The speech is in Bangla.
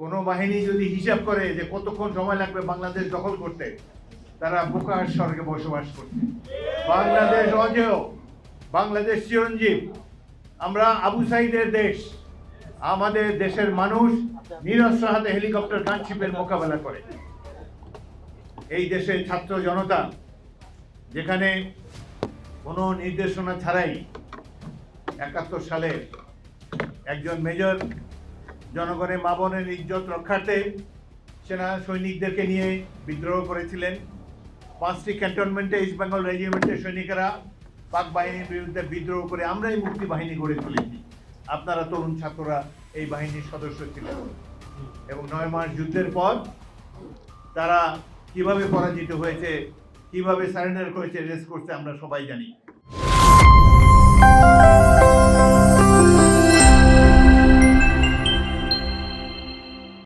কোনো বাহিনী যদি হিসাব করে যে কতক্ষণ সময় লাগবে বাংলাদেশ দখল করতে, তারা বোকার স্বর্গে বসবাস করছে। বাংলাদেশ অজেয়, বাংলাদেশ চিরঞ্জীব। আমরা আবু সাইদের দেশ, আমাদের দেশের মানুষ নিরস্ত্র হাতে হেলিকপ্টার গানশিপের মোকাবেলা করে। এই দেশের ছাত্র জনতা, যেখানে কোনো নির্দেশনা ছাড়াই একাত্তর সালে একজন মেজর জনগণের মা বোনের ইজ্জত রক্ষার্থে সেনা সৈনিকদেরকে নিয়ে বিদ্রোহ করেছিলেন। পাঁচটি ক্যান্টনমেন্টে ইস্ট বেঙ্গল রেজিমেন্টের সৈনিকেরা পাক বাহিনীর বিরুদ্ধে বিদ্রোহ করে আমরাই মুক্তি বাহিনী গড়ে তুলেছি। আপনারা তরুণ ছাত্ররা এই বাহিনীর সদস্য ছিলেন। এবং নয় মাস যুদ্ধের পর তারা কীভাবে পরাজিত হয়েছে, কীভাবে সারেন্ডার করেছে, রেস করছে আমরা সবাই জানি।